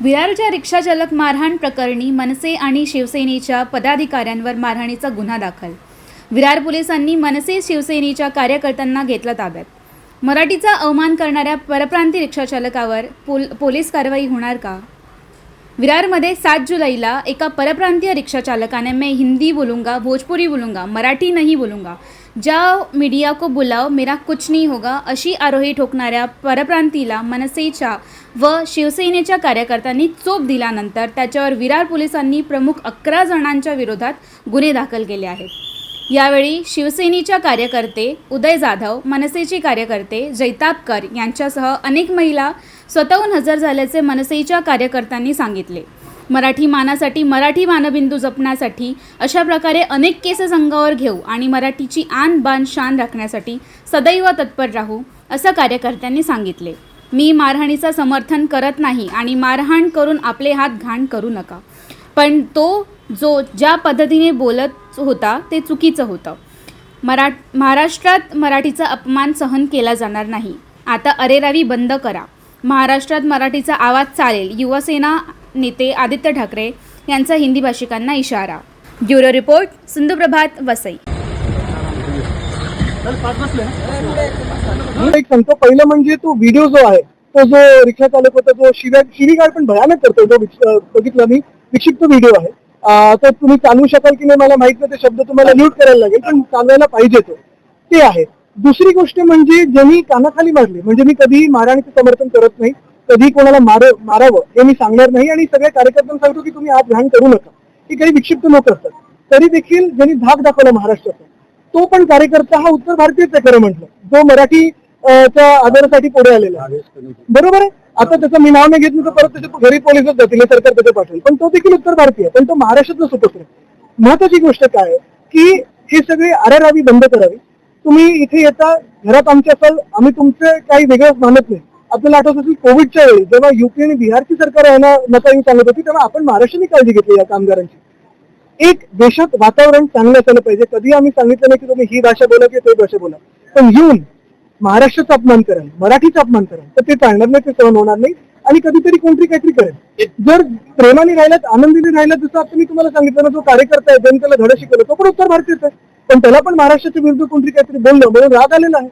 विरारच्या रिक्षाचालक मारहाण प्रकरणी मनसे आणि शिवसेनेच्या पदाधिकाऱ्यांवर मारहाणीचा गुन्हा दाखल. विरार पोलिसांनी मनसे शिवसेनेच्या कार्यकर्त्यांना घेतलं ताब्यात. मराठीचा अवमान करणाऱ्या परप्रांती रिक्षाचालकावर पोल पोलीस कारवाई होणार का? विरारमध्ये सात जुलैला एका परप्रांतीय रिक्षाचालकाने मैं हिंदी बोलूंगा भोजपुरी बोलूंगा मराठी नाही बोलूंगा ज्या मीडिया को बुलाव मेरा कुछ नहीं होगा। अशी आरोही ठोकणाऱ्या परप्रांतीला मनसेच्या व शिवसेनेच्या कार्यकर्त्यांनी चोप दिल्यानंतर त्याच्यावर विरार पोलिसांनी प्रमुख अकरा जणांच्या विरोधात गुन्हे दाखल केले आहेत. यावेळी शिवसेनेच्या कार्यकर्ते उदय जाधव मनसेचे कार्यकर्ते जैतापकर यांच्यासह अनेक महिला स्वतःहून हजर झाल्याचे मनसेच्या कार्यकर्त्यांनी सांगितले. मराठी मानासाठी मराठी मानबिंदू जपण्यासाठी अशा प्रकारे अनेक केसेस अंगावर घेऊ आणि मराठीची आन बान शान राखण्यासाठी सदैव तत्पर राहू असं कार्यकर्त्यांनी सांगितले. मी मारहाणीचं समर्थन करत नाही आणि मारहाण करून आपले हात घाण करू नका. पण तो जो ज्या पद्धतीने बोलत होता ते चुकीचं होतं. मरा महाराष्ट्रात मराठीचा अपमान सहन केला जाणार नाही. आता अरेरावी बंद करा. महाराष्ट्रात मराठीचा आवाज चालेल. युवसेना नेते आदित्य ठाकरे यांचा हिंदी भाषिकांना इशारा. Bureau report Sindhuprabhat Vasai. एक सांगतो पहिलं म्हणजे तो व्हिडिओ जो आहे तो जो रिक्षा चालक होता जो शिव्या शिवीगाळ पण भयानक करतो जो बघितला मी विक्षिप्त व्हिडिओ आहे. तर तुम्ही चालवू शकाल की नाही मला माहीत नाही ते शब्द तुम्हाला म्यूट करायला लागेल पण चालवायला पाहिजे तो. ते आहे. दुसरी गोष्ट म्हणजे ज्यांनी कानाखाली मारली म्हणजे मी कधी मारहाणीचं समर्थन करत नाही कधी कोणाला मार मारावं हे मी सांगणार नाही आणि सगळ्या कार्यकर्त्यांना सांगतो की तुम्ही आज घाण करू नका. हे काही विक्षिप्त लोक असतात. तरी देखील ज्यांनी धाक दाखवला महाराष्ट्राचा तो पण कार्यकर्ता हा उत्तर भारतीयच आहे खरं म्हटलं. जो मराठी च्या आदरासाठी पुढे आलेला आहे. बरोबर आहे? आता त्याचं मी नाव नाही घेतलं तर परत त्याच्या घरी पोलिसच जातील हे सरकार त्याचे पाठवेल पण तो देखील उत्तर भारतीय पण तो महाराष्ट्रातला सुपुत्र महत्वाची गोष्ट काय आहे की हे सगळे आरारावी बंद करावी. तुम्ही इथे येता घरात आमच्या असाल आम्ही तुमचं काही वेगळंच मानत नाही. आपल्याला आठवत असेल कोविडच्या वेळी जेव्हा युपी आणि बिहारची सरकार आहे नका येऊ सांगत होती तेव्हा आपण महाराष्ट्राने काळजी घेतली या कामगारांची. एक देशात वातावरण चांगलं असायला पाहिजे. कधी आम्ही सांगितलं नाही की तुम्ही ही भाषा बोला किंवा ती भाषा बोला. पण येऊन महाराष्ट्राचा अपमान कराल मराठीचा अपमान कराल तर ते चालणार नाही ते सहन होणार नाही. आणि कधीतरी कोणतरी काहीतरी करेल. जर प्रेमाने राहिलात आनंदीने राहिलात जसं आता मी तुम्हाला सांगितलं ना जो कार्यकर्ता आहे ज्यांनी त्याला धडा शिकवलं तो पण उत्तर भारतीयच आहे. पण त्याला पण महाराष्ट्राच्या विरुद्ध कोणतरी काहीतरी बोललं म्हणून राग आलेला आहे.